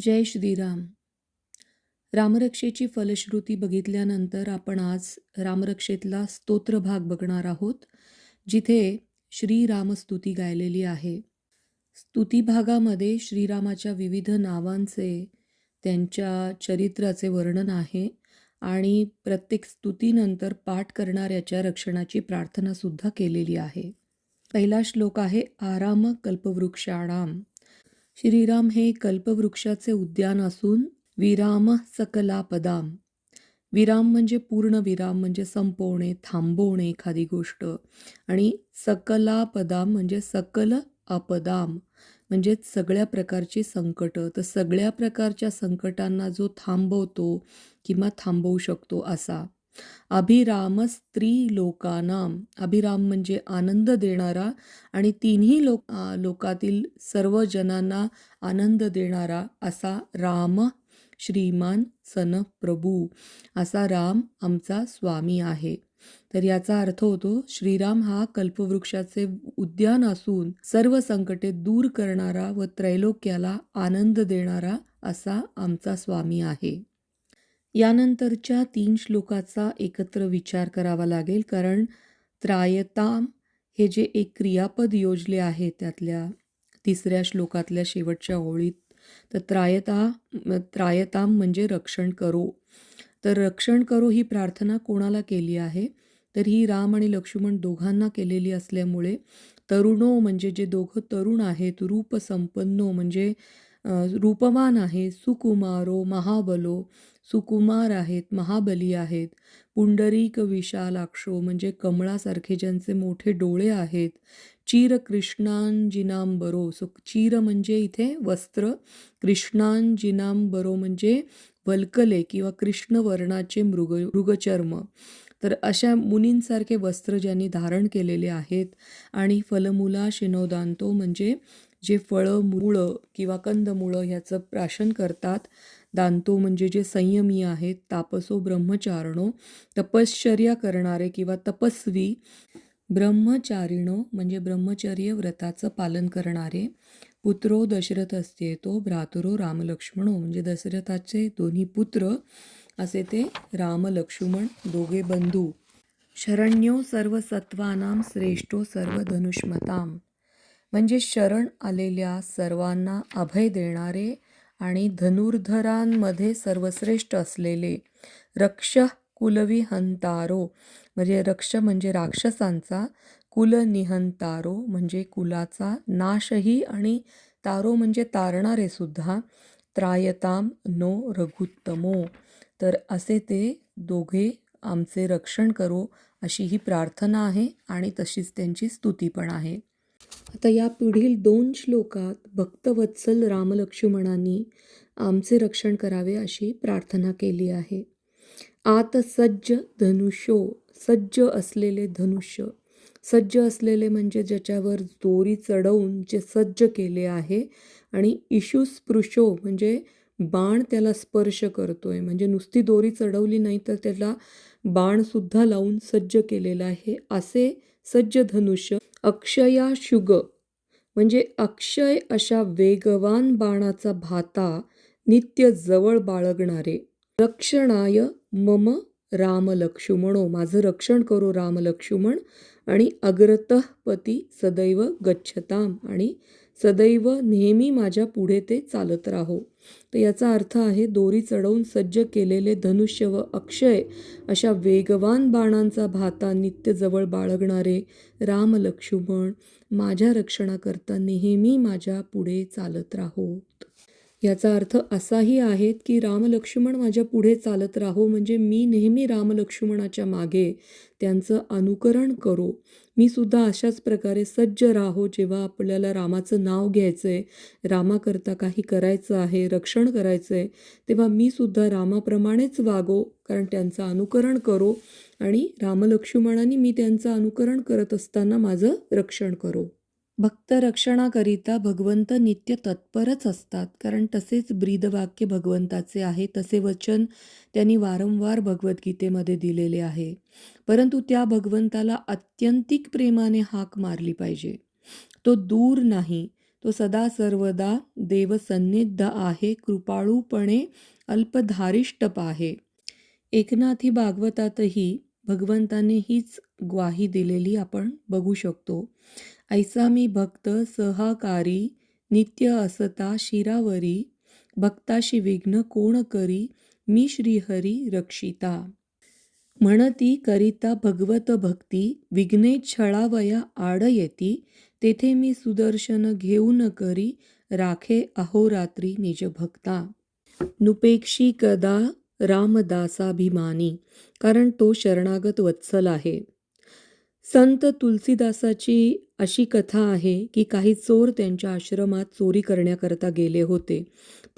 जय श्रीराम. रामरक्षेची फलश्रुती बघितल्यानंतर आपण आज रामरक्षेतला स्तोत्र भाग बघणार आहोत जिथे श्रीरामस्तुती गायलेली आहे. स्तुती भागामध्ये श्रीरामाच्या विविध नावांचे त्यांच्या चरित्राचे वर्णन आहे आणि प्रत्येक स्तुतीनंतर पाठ करणाऱ्याच्या रक्षणाची प्रार्थनासुद्धा केलेली आहे. पहिला श्लोक आहे आराम कल्पवृक्षाणाम. श्रीराम हे कल्पवृक्षाचे उद्यान असून विराम सकलापदाम. विराम म्हणजे पूर्ण विराम म्हणजे संपवणे थांबवणे एखादी गोष्ट. आणि सकलापदाम म्हणजे सकल अपदाम म्हणजेच सगळ्या प्रकारची संकटं. तर सगळ्या प्रकारच्या संकटांना जो थांबवतो किंवा थांबवू शकतो असा. अभिराम स्त्री लोकानाम अभिराम म्हणजे आनंद देणारा आणि तिन्ही लोक लोकातील सर्व जनांना आनंद देणारा असा राम श्रीमान सन प्रभू. असा राम आमचा स्वामी आहे. तर याचा अर्थ होतो श्रीराम हा कल्पवृक्षाचे उद्यान असून सर्व संकटे दूर करणारा व त्रैलोक्याला आनंद देणारा असा आमचा स्वामी आहे. यानंतरच्या तीन श्लोकाचा एकत्र विचार करावा लागेल कारण त्रायताम हे जे एक क्रियापद योजले आहे त्यातल्या तिसऱ्या श्लोकातल्या शेवटच्या ओळीत तर त्रायता त्रायताम म्हणजे रक्षण करो. तर रक्षण करो ही प्रार्थना कोणाला केली आहे? तर ही राम आणि लक्ष्मण दोघांना केलेली असल्यामुळे तरुणो म्हणजे जे दोघं तरुण आहेत रूपसंपन्नो म्हणजे रूपवान आहे सुकुमारो महाबलो सुकुमार आहेत महाबली आहेत पुंडरीक विशालाक्षो म्हणजे कमळासारखे ज्यांचे मोठे डोळे आहेत चीर कृष्णांजिनांबरो सो चीर म्हणजे इथे वस्त्र कृष्णांजिनांबरो म्हणजे वल्कले किंवा कृष्ण वर्णाचे मृग मृगचर्म. तर अशा मुनींसारखे वस्त्र ज्यांनी धारण केलेले आहेत आणि फलमुला शिनोदांतो म्हणजे जे फळं मुळं किंवा कंदमुळं ह्याचं प्राशन करतात दांतो म्हणजे जे संयमी आहेत तापसो ब्रह्मचारणो तपश्चर्या करणारे किंवा तपस्वी ब्रह्मचारिणो म्हणजे ब्रह्मचर्य व्रताचं पालन करणारे पुत्रो दशरथ असते तो भ्रातुरो रामलक्ष्मणो म्हणजे दशरथाचे दोन्ही पुत्र असे ते रामलक्ष्मण दोघे बंधू. शरण्यो सर्व सत्वानाम श्रेष्ठो सर्व धनुष्मताम म्हणजे शरण आलेल्या सर्वांना अभय देणारे आणि धनुर्धरांमध्ये सर्वश्रेष्ठ असलेले रक्ष कुलविहंतारो म्हणजे रक्ष म्हणजे राक्षसांचा कुलनिहंतारो म्हणजे कुलाचा नाशही आणि तारो म्हणजे तारणारे सुद्धा त्रायताम नो रघुत्तमो. तर असे ते दोघे आमचे रक्षण करो अशी ही प्रार्थना आहे आणि तशीच त्यांची स्तुती पण आहे. आता या पुढील दोन श्लोकात भक्तवत्सल रामलक्ष्मणांनी आमचे रक्षण करावे अशी प्रार्थना केली आहे. आत सज्ज धनुष्यो सज्ज असलेले धनुष्य सज्ज असलेले म्हणजे ज्याच्यावर दोरी चढवून जे सज्ज केले आहे आणि इशुस्पृशो म्हणजे बाण त्याला स्पर्श करतो आहे म्हणजे नुसती दोरी चढवली नाही तर त्याला बाणसुद्धा लावून सज्ज केलेलं आहे. असे सज्ज धनुष्य अक्षया शुग. म्हणजे अक्षय अशा वेगवान बाणाचा भाता नित्य जवळ बाळगणारे. रक्षणाय मम रामलक्ष्मणो. माझं रक्षण करो रामलक्ष्मण. आणि अग्रतपती सदैव गच्छताम. आणि सदैव नेहमी माझ्या पुढे ते चालत राहो. तर याचा अर्थ आहे दोरी चढवून सज्ज केलेले धनुष्य व अक्षय अशा वेगवान बाणांचा भाता नित्य जवळ बाळगणारे राम लक्ष्मण माझ्या रक्षणाकरता नेहमी माझ्या पुढे चालत राहोत. याचा अर्थ असाही आहे की रामलक्ष्मण माझ्या पुढे चालत राहो म्हणजे मी नेहमी रामलक्ष्मणाच्या मागे त्यांचं अनुकरण करो. मी सुद्धा अशाच प्रकारे सज्ज राहो जेव्हा आपल्याला रामाचं नाव घ्यायचं आहे रामाकरता काही करायचं आहे रक्षण करायचं आहे तेव्हा मी सुद्धा रामाप्रमाणेच वागो कारण त्यांचं अनुकरण करो आणि रामलक्ष्मणाने मी त्यांचं अनुकरण करत असताना माझं रक्षण करो. भक्त रक्षणाकरिता भगवंत नित्य तत्परच असतात. कारण तसेच ब्रीदवाक्य भगवंताचे आहे तसे वचन त्यांनी वारंवार भगवद्गीतेमध्ये दिलेले आहे. परंतु त्या भगवंताला अत्यंतिक प्रेमाने हाक मारली पाहिजे. तो दूर नाही. तो सदा सर्वदा देवसन्निध आहे कृपाळूपणे अल्पधारिष्टप आहे. एकनाथी भागवतातही भगवंताने हीच ग्वाही दिलेली आपण बघू शकतो. ऐसा मी भक्त सहकारी नित्य असता शिरावरी भक्ताशी विघ्न कोण करी मी श्रीहरी रक्षिता. म्हणती करिता भगवत भक्ती विघ्ने छळावया आड येती तेथे मी सुदर्शन घेऊन करी राखे अहोरात्री निज भक्ता. नुपेक्षी कदा रामदासाभिमानी कारण तो शरणागत वत्सल आहे. संत तुलसीदासाची अशी कथा आहे की काही चोर त्यांच्या आश्रमात चोरी करण्याकरता गेले होते.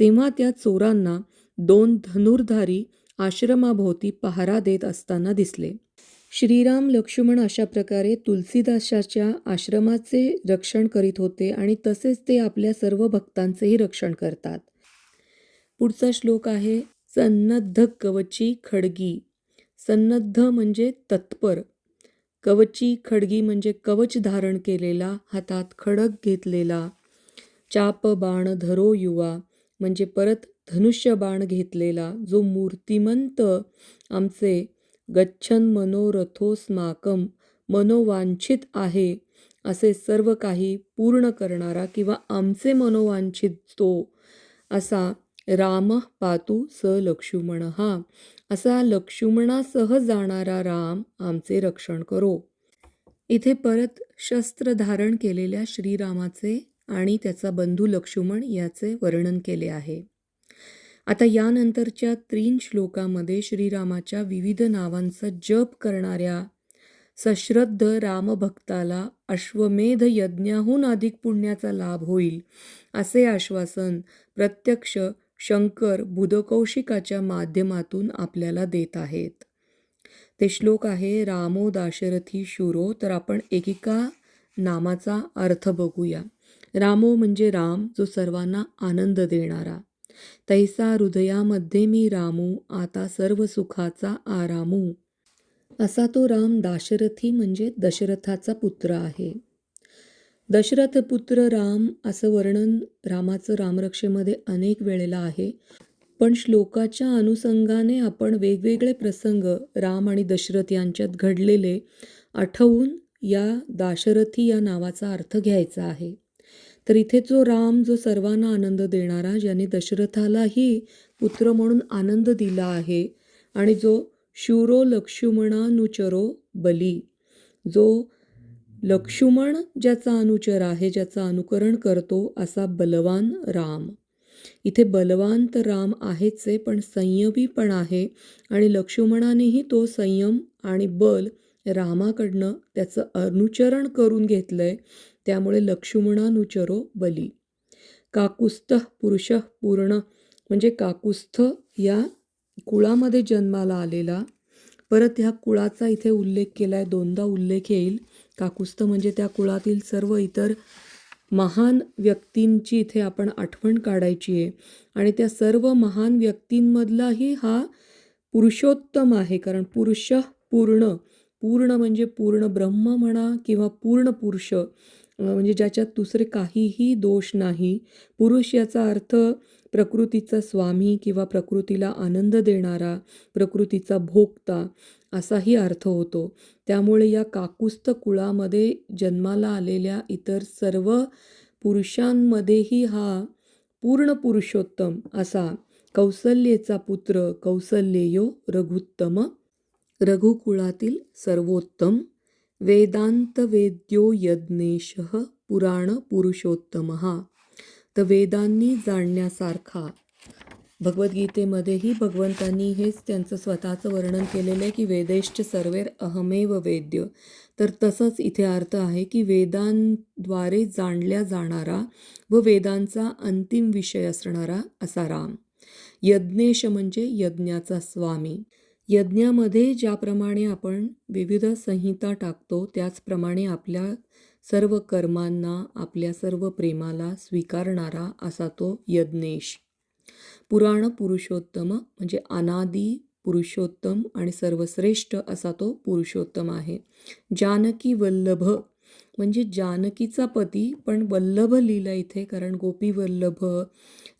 तेव्हा त्या चोरांना दोन धनुर्धारी आश्रमाभोवती पहारा देत असताना दिसले. श्रीराम लक्ष्मण अशा प्रकारे तुलसीदासाच्या आश्रमाचे रक्षण करीत होते आणि तसेच ते आपल्या सर्व भक्तांचेही रक्षण करतात. पुढचा श्लोक आहे सन्नद्ध कवची खडगी. सन्नद्ध म्हणजे तत्पर. कवची खडगी म्हणजे कवच धारण केलेला हातात खडक घेतलेला. चाप बाण धरो युवा म्हणजे परत धनुष्य बाण घेतलेला जो मूर्तिमंत आमचे गच्छन मनोरथोस्माकम मनोवांछित आहे असे सर्व काही पूर्ण करणारा किंवा आमचे मनोवांछित तो असा राम पातू स लक्ष्मण हा. असा लक्ष्मणासह जाणारा राम आमचे रक्षण करो. इथे परत शस्त्र धारण केलेल्या श्रीरामाचे आणि त्याचा बंधू लक्ष्मण याचे वर्णन केले आहे. आता यानंतरच्या तीन श्लोकामध्ये श्रीरामाच्या विविध नावांचा जप करणाऱ्या सश्रद्ध रामभक्ताला अश्वमेध यज्ञाहून अधिक पुण्याचा लाभ होईल असे आश्वासन प्रत्यक्ष शंकर बुधकौशिकाच्या माध्यमातून आपल्याला देत आहेत. ते श्लोक आहे रामो दाशरथी शूरो. तर आपण एकेका नामाचा अर्थ बघूया. रामो म्हणजे राम जो सर्वांना आनंद देणारा. तैसा हृदयामध्ये मी रामू आता सर्व सुखाचा आरामू. असा तो राम दाशरथी म्हणजे दशरथाचा पुत्र आहे. दशरथ पुत्र राम असं वर्णन रामाचं रामरक्षेमध्ये अनेक वेळेला आहे. पण श्लोकाच्या अनुषंगाने आपण वेगवेगळे प्रसंग राम आणि दशरथ यांच्यात घडलेले आठवून या दाशरथी या नावाचा अर्थ घ्यायचा आहे. तर इथे जो राम जो सर्वांना आनंद देणारा ज्याने दशरथालाही पुत्र म्हणून आनंद दिला आहे आणि जो शूरो लक्ष्मणानुचरो बली जो लक्ष्मण ज्याचा अनुचर आहे ज्याचा अनुकरण करतो असा बलवान राम. इथे बलवान तर राम आहेच आहे पण संयमी पण आहे. आणि लक्ष्मणानेही तो संयम आणि बल रामाकडनं त्याचं अनुचरण करून घेतलं आहे त्यामुळे लक्ष्मणानुचरो बली. काकुस्थ पुरुष पूर्ण म्हणजे काकुस्थ या कुळामध्ये जन्माला आलेला. परत ह्या कुळाचा इथे उल्लेख केला आहे दोनदा उल्लेख येईल. काकुस्त म्हणजे त्या कुळातील सर्व इतर महान व्यक्तींची इथे आपण आठवण काढायची आहे. आणि त्या सर्व महान व्यक्तींमधलाही हा पुरुषोत्तम आहे. कारण पुरुष पूर्ण पूर्ण म्हणजे पूर्ण ब्रह्म म्हणा किंवा पूर्ण पुरुष म्हणजे ज्याच्यात दुसरे काहीही दोष नाही. पुरुष याचा अर्थ प्रकृतीचा स्वामी किंवा प्रकृतीला आनंद देणारा प्रकृतीचा भोगता. असाही अर्थ होतो. त्यामुळे या काकुस्त कुळामध्ये जन्माला आलेल्या इतर सर्व पुरुषांमध्येही हा पूर्ण पुरुषोत्तम असा कौसल्येचा पुत्र कौसल्येयो रघुत्तम रघुकुळातील सर्वोत्तम वेदांत वेद्यो यज्ञेश पुराण पुरुषोत्तम. हा तर वेदांनी जाणण्यासारखा भगवद्गीतेमध्येही भगवंतांनी हेच त्यांचं स्वतःचं वर्णन केलेलं आहे की वेदेश्च सर्वेर अहमेव वेद्य. तर तसंच इथे अर्थ आहे की वेदांद्वारे जाणल्या जाणारा व वेदांचा अंतिम विषय असणारा असा राम. यज्ञेश म्हणजे यज्ञाचा स्वामी. यज्ञामध्ये ज्याप्रमाणे आपण विविध संहिता टाकतो त्याचप्रमाणे आपल्या सर्व कर्मांना आपल्या सर्व प्रेमाला स्वीकारणारा असा तो यज्ञेश. पुराण पुरुषोत्तम म्हणजे अनादी पुरुषोत्तम आणि सर्वश्रेष्ठ असा तो पुरुषोत्तम आहे. जानकी वल्लभ म्हणजे जानकीचा पती पण वल्लभ लिहिलं इथे कारण गोपी वल्लभ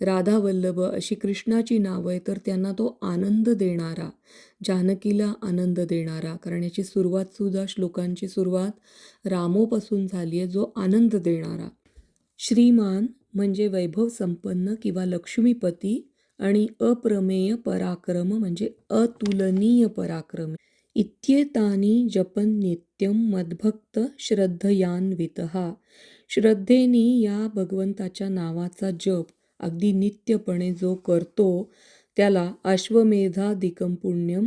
राधा वल्लभ अशी कृष्णाची नावं आहे तर त्यांना तो आनंद देणारा जानकीला आनंद देणारा. कारण याची सुरुवातसुद्धा श्लोकांची सुरुवात रामोपासून झाली आहे जो आनंद देणारा. श्रीमान म्हणजे वैभव संपन्न किंवा लक्ष्मीपती आणि अप्रमेय पराक्रम म्हणजे अतुलनीय पराक्रम. इत्येतानी जपन नित्यम मद्भक्त श्रद्धयान्वित. श्रद्धेनी या भगवंताच्या नावाचा जप अगदी नित्यपणे जो करतो त्याला अश्वमेधादिकम पुण्यम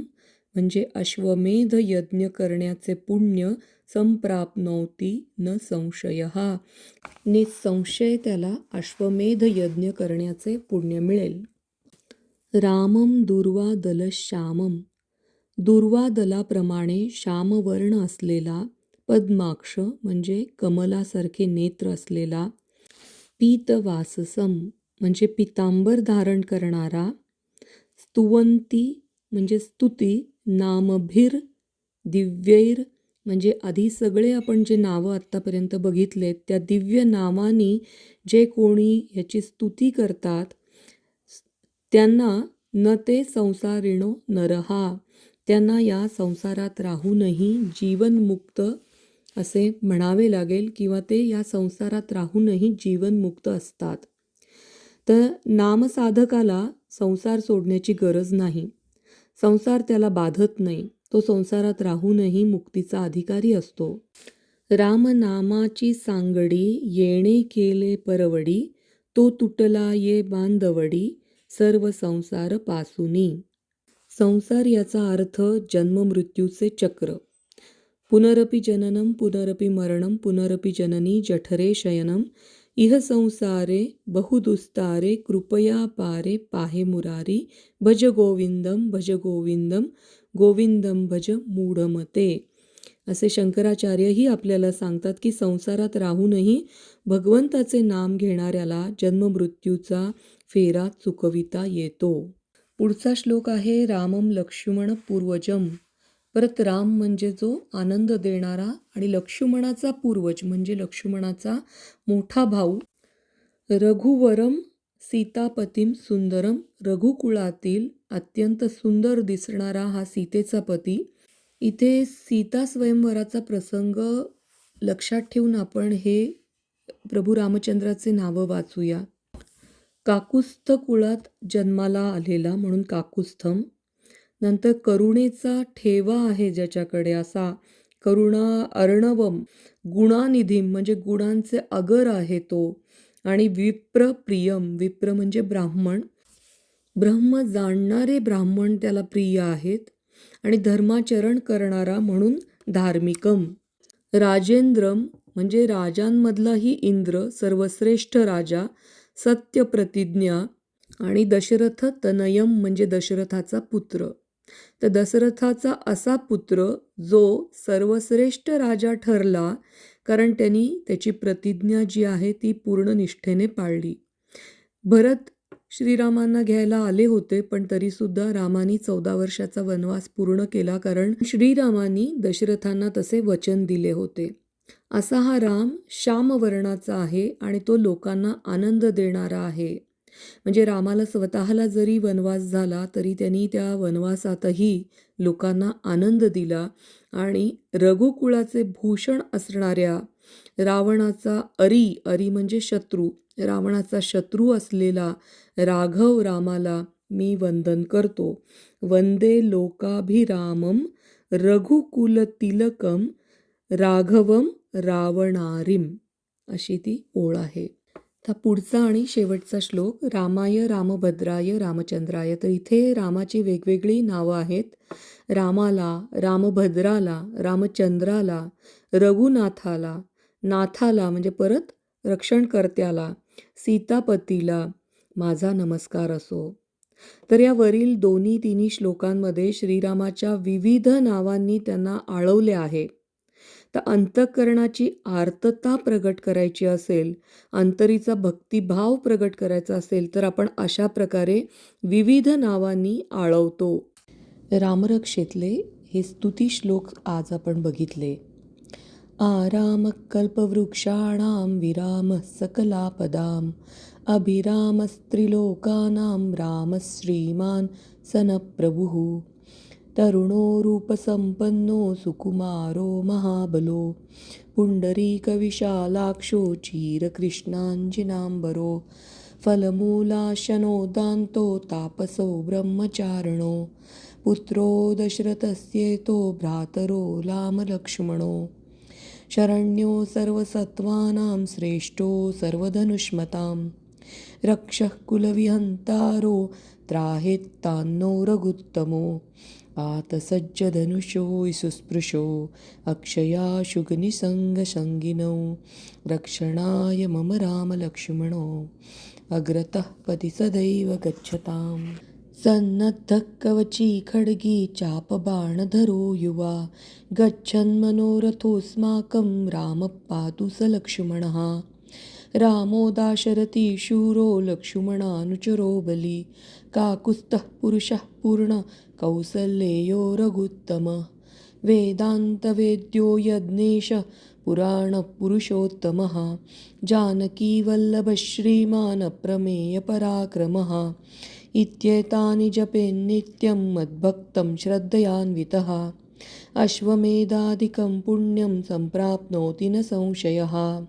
म्हणजे अश्वमेध यज्ञ करण्याचे पुण्य संप्राप्नोती न संशय. हा निसंशय त्याला अश्वमेध यज्ञ करण्याचे पुण्य मिळेल. रामम दुर्वादल श्यामम दुर्वादलाप्रमाणे श्यामवर्ण असलेला पद्माक्ष म्हणजे कमलासारखे नेत्र असलेला पीतवाससम म्हणजे पितांबर धारण करणारा स्तुवंती म्हणजे स्तुती नामभिर दिव्यैर म्हणजे आधी सगळे आपण जे नावं आत्तापर्यंत बघितलेत त्या दिव्य नावानी जे कोणी ह्याची स्तुती करतात त्यांना न ते संसारिणो नरहा. त्यांना या संसारात राहूनही जीवनमुक्त असे म्हणावे लागेल किंवा ते या संसारात राहूनही जीवनमुक्त असतात. तर नामसाधकाला संसार सोडण्याची गरज नाही. संसार त्याला बाधत नाही. तो संसारात राहूनही मुक्तीचा अधिकारी असतो. रामनामाची सांगडी येणे केले परवडी तो तुटला ये बांधवडी सर्व संसार पासुनी. संसार याचा अर्थ जन्ममृत्यूचे चक्र. पुनरपी जननम पुनरपी मरणम पुनरपी जननी जठरे शयनम इह संसारे बहुदुस्तारे कृपया पारे पाहे मुरारी भज गोविंदम भज गोविंदम गोविंदम भज मूढमते असे शंकराचार्यही आपल्याला सांगतात की संसारात राहूनही भगवंताचे नाम घेणाऱ्याला जन्ममृत्यूचा फेरा चुकविता येतो. पुढचा श्लोक आहे रामम लक्ष्मण पूर्वजम. परत राम म्हणजे जो आनंद देणारा आणि लक्ष्मणाचा पूर्वज म्हणजे लक्ष्मणाचा मोठा भाऊ. रघुवरम सीतापतीम सुंदरम रघुकुळातील अत्यंत सुंदर दिसणारा हा सीतेचा पती. इथे सीता स्वयंवराचा प्रसंग लक्षात ठेवून आपण हे प्रभू रामचंद्राचे नावं वाचूया. काकुस्थ कुळात जन्माला आलेला म्हणून काकुस्थम. नंतर करुणेचा ठेवा आहे ज्याच्याकडे असा करुणा अर्णवम गुणानिधीम म्हणजे गुणांचे अगर आहे तो. आणि विप्र प्रियम विप्र म्हणजे ब्राह्मण. ब्रह्म जाणणारे ब्राह्मण त्याला प्रिय आहेत आणि धर्माचरण करणारा म्हणून धार्मिकम. राजेंद्रम म्हणजे राजांमधलाही इंद्र सर्वश्रेष्ठ राजा सत्य प्रतिज्ञा आणि दशरथ तनयम म्हणजे दशरथाचा पुत्र. तर दशरथाचा असा पुत्र जो सर्वश्रेष्ठ राजा ठरला कारण त्यांनी त्याची प्रतिज्ञा जी आहे ती पूर्ण निष्ठेने पाळली. भरत श्रीरामांना घ्यायला आले होते पण तरीसुद्धा रामानी चौदा वर्षाचा वनवास पूर्ण केला कारण श्रीरामांनी दशरथांना तसे वचन दिले होते. असा हा राम श्यामवर्णाचा आहे आणि तो लोकांना आनंद देणारा आहे. म्हणजे रामाला स्वतःला जरी वनवास झाला तरी त्यांनी त्या वनवासातही लोकांना आनंद दिला आणि रघुकुळाचे भूषण असणाऱ्या रावणाचा अरी अरी म्हणजे शत्रू रावणाचा शत्रू असलेला राघव रामाला मी वंदन करतो. वंदे लोकाभिरामम रघुकुल तिलकम राघवम रावणारीम अशी ती ओळ आहे. आता पुढचा आणि शेवटचा श्लोक रामाय रामभद्राय रामचंद्राय. तर इथे रामाची वेगवेगळी नावं आहेत. रामाला रामभद्राला रामचंद्राला रघुनाथाला नाथाला म्हणजे परत रक्षणकर्त्याला सीतापतीला माझा नमस्कार असो. तर या वरील दोन्ही तिन्ही श्लोकांमध्ये श्रीरामाच्या विविध नावांनी त्यांना आळवले आहे. तर अंतःकरणाची आर्तता प्रगट करायची असेल अंतरीचा भक्तिभाव प्रगट करायचा असेल तर आपण अशा प्रकारे विविध नावांनी आळवतो. रामरक्षेतले हे स्तुती श्लोक आज आपण बघितले. आरामकल्पवृक्षाणां विरामः सकलापदाम् अभिरामस्त्रिलोकानां रामः श्रीमान् सनप्रभुः तरुणो रूपसम्पन्नो सुकुमारो महाबलो। पुण्डरीकविशालाक्षो चीरकृष्णाञ्जिनाम्बरो फलमूलाशनोदान्तो तापसो ब्रह्मचारिणो। पुत्रो दशरथस्येतो भ्रातरो रामलक्ष्मणो शरण्यो सर्वसत्त्वानां श्रेष्ठो सर्वधनुष्मतां रक्षः कुलविहन्तारो त्राहेत्तान्नो रघुत्तमो। आतसज्जधनुषो सुस्पृशो अक्षयाशुग्निसङ्गसङ्गिनौ रक्षणाय मम रामलक्ष्मणो अग्रतः पति सदैव गच्छताम्। सन्नद्धः कवची खड्गी चापबाणधरो युवा गच्छन्मनोरथोऽस्माकं रामः पातु स लक्ष्मणः। रामो दाशरथि शूरो लक्ष्मणानुचरो बली काकुत्स्थः पुरुषः पूर्ण कौसल्येयो रघुत्तम वेदान्तवेद्यो यज्ञेश पुराणपुरुषोत्तमः। जानकीवल्लभश्रीमानप्रमेयपराक्रमः। इत्येतानि जपेन्नित्यं मद्भक्तं श्रद्धयान्वितः। अश्वमेधादिकं पुण्यं सम्प्राप्नोति न संशयः।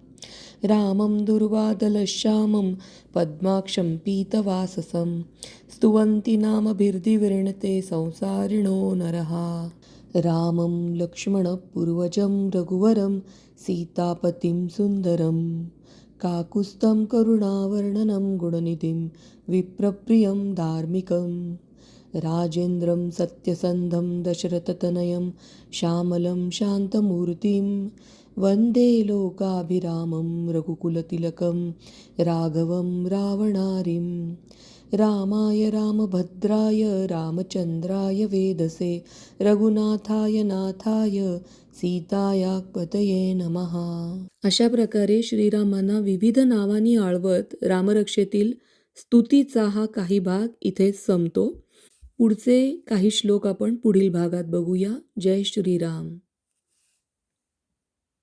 रामं दुर्वादलश्यामं पद्माक्षं पीतवाससं। स्तुवन्ति नामभिर्दिवृणते संसारिणो नरः। रामं लक्ष्मणपूर्वजं रघुवरं सीतापतिं सुन्दरं। काकुस्तं करुणावर्णनं गुणनिधिं विप्रप्रियं धार्मिकं राजेन्द्रं सत्यसन्धं दशरथतनयं श्यामलं शान्तमूर्तिं वन्दे लोकाभिरामं रघुकुलतिलकं राघवं रावणारिं। रामाय रामभद्राय रामचन्द्राय वेदसे रघुनाथाय नाथाय सीताया पतये नमः। अशा प्रकारे श्रीरामांना विविध नावांनी आळवत रामरक्षेतील स्तुतीचा हा काही भाग इथे संपतो. पुढचे काही श्लोक आपण पुढील भागात बघूया. जय श्रीराम.